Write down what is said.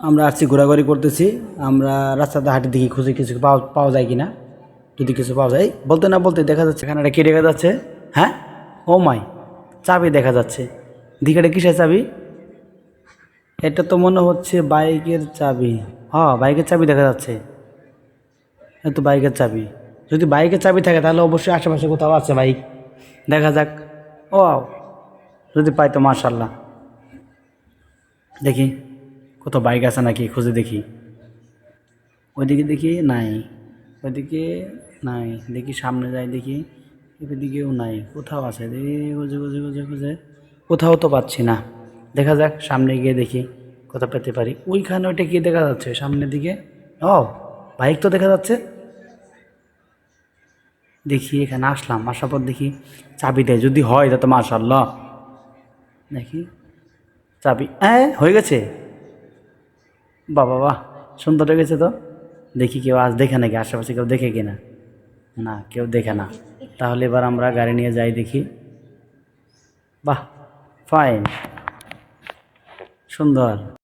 আমরা আসছি ঘোরাঘুরি করতেছি, আমরা রাস্তাতে হাঁটি দেখি খুঁজে কিছু পাওয়া পাওয়া যায় কি না যদি কিছু পাওয়া যায়। বলতে না বলতে দেখা যাচ্ছে এখানে কি দেখা যাচ্ছে? হ্যাঁ? ও মাই, চাবি দেখা যাচ্ছে। দিকেটা কিসের চাবি? এটা তো মনে হচ্ছে বাইকের চাবি। হ্যাঁ বাইকের চাবি দেখা যাচ্ছে। এ তো বাইকের চাবি। যদি বাইকের চাবি থাকে, তাহলে অবশ্যই আশেপাশে কোথাও আছে বাইক। দেখা যাক। ও যদি পাই তো মার্শাল্লাহ দেখি। কোথাও বাইক আছে নাকি খুঁজে দেখি। ওইদিকে দেখি নাই, ওইদিকে নাই, দেখি সামনে যাই দেখি, এদিকেও নাই, কোথাও আছে খুঁজে খুঁজে খুঁজে খুঁজে কোথাও তো পাচ্ছি না। দেখা যাক, সামনে গিয়ে দেখি, কোথাও পেতে পারি। ওইখানে ওইটা কি দেখা যাচ্ছে, সামনের দিকে? ও বাইক তো দেখা যাচ্ছে। দেখি, এখানে আসলাম, আসার পর দেখি চাবি দেয় যদি হয়, তা তো মাশাল্লাহ দেখি, চাবি হ্যাঁ হয়ে গেছে? বাবা, বাহ, সুন্দর হয়ে গেছে তো। দেখি কেউ আজ দেখে নাকি, আশেপাশে কেউ দেখে কিনা? না, কেউ দেখে না। তাহলে এবার আমরা গাড়ি নিয়ে যাই দেখি। বাহ ফাইন সুন্দর।